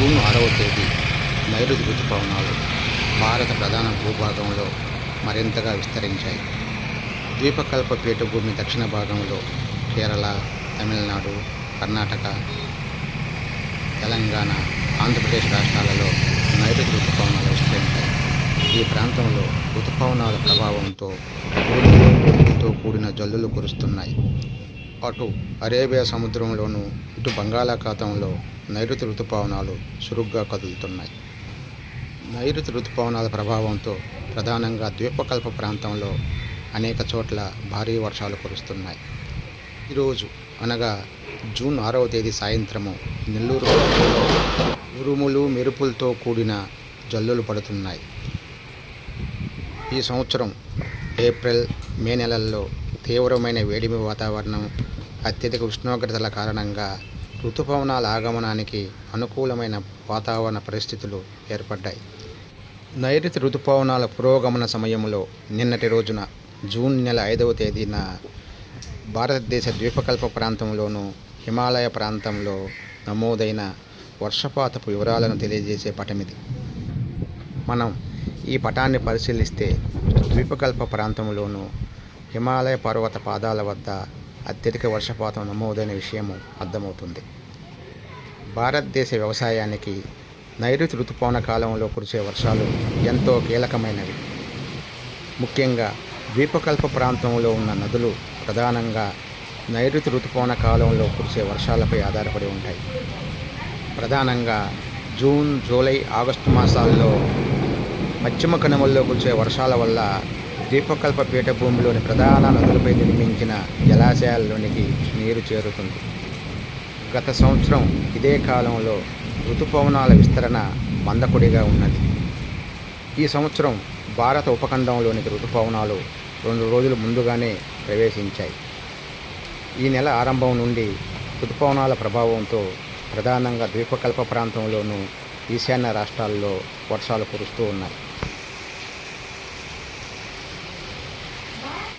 June ఆరవ తేదీ నైరుతి ఋతుపవనాలు భారత ప్రధాన భూభాగంలో మరింతగా విస్తరించాయి. ద్వీపకల్ప పీఠభూమి దక్షిణ భాగంలో కేరళ తమిళనాడు కర్ణాటక తెలంగాణ ఆంధ్రప్రదేశ్ రాష్ట్రాలలో నైరుతి ఋతుపవనాలు విస్తరించాయి. ఈ ప్రాంతంలో ఋతుపవనాల ప్రభావంతో కూడిన జల్లులు కురుస్తున్నాయి. అటు అరేబియా సముద్రంలోనూ ఇటు బంగాళాఖాతంలో నైరుతి ఋతుపవనాలు చురుగ్గా కదులుతున్నాయి. నైరుతి ఋతుపవనాల ప్రభావంతో ప్రధానంగా ద్వీపకల్ప ప్రాంతంలో అనేక చోట్ల భారీ వర్షాలు కురుస్తున్నాయి. ఈరోజు అనగా జూన్ ఆరవ తేదీ సాయంత్రము నెల్లూరు ఉరుములు మెరుపులతో కూడిన జల్లులు పడుతున్నాయి. ఈ సంవత్సరం ఏప్రిల్ మే నెలల్లో తీవ్రమైన వేడిమి వాతావరణం అత్యధిక ఉష్ణోగ్రతల కారణంగా ఋతుపవనాల ఆగమనానికి అనుకూలమైన వాతావరణ పరిస్థితులు ఏర్పడ్డాయి. నైరుతి ఋతుపవనాల పురోగమన సమయంలో నిన్నటి రోజున జూన్ నెల ఐదవ తేదీన భారతదేశ ద్వీపకల్ప ప్రాంతంలోనూ హిమాలయ ప్రాంతంలో నమోదైన వర్షపాతపు వివరాలను తెలియజేసే పటమిది. మనం ఈ పటాన్ని పరిశీలిస్తే ద్వీపకల్ప ప్రాంతంలోనూ హిమాలయ పర్వత పాదాల వద్ద అత్యధిక వర్షపాతం నమోదైన విషయము అర్థమవుతుంది. భారతదేశ వ్యవసాయానికి నైరుతి ఋతుపవన కాలంలో కురిసే వర్షాలు ఎంతో కీలకమైనవి. ముఖ్యంగా ద్వీపకల్ప ప్రాంతంలో ఉన్న నదులు ప్రధానంగా నైరుతి ఋతుపవన కాలంలో కురిసే వర్షాలపై ఆధారపడి ఉంటాయి. ప్రధానంగా జూన్ జూలై ఆగస్టు మాసాల్లో పశ్చిమ కనుమల్లో కురిసే వర్షాల వల్ల ద్వీపకల్ప పీఠభూమిలోని ప్రధాన నదులపై నిర్మించిన జలాశయాల్లోనికి నీరు చేరుతుంది. గత సంవత్సరం ఇదే కాలంలో ఋతుపవనాల విస్తరణ మందకొడిగా ఉన్నది. ఈ సంవత్సరం భారత ఉపఖండంలోనికి ఋతుపవనాలు రెండు రోజులు ముందుగానే ప్రవేశించాయి. ఈ నెల ఆరంభం నుండి ఋతుపవనాల ప్రభావంతో ప్రధానంగా ద్వీపకల్ప ప్రాంతంలోనూ ఈశాన్య రాష్ట్రాల్లో వర్షాలు కురుస్తూ ఉన్నాయి.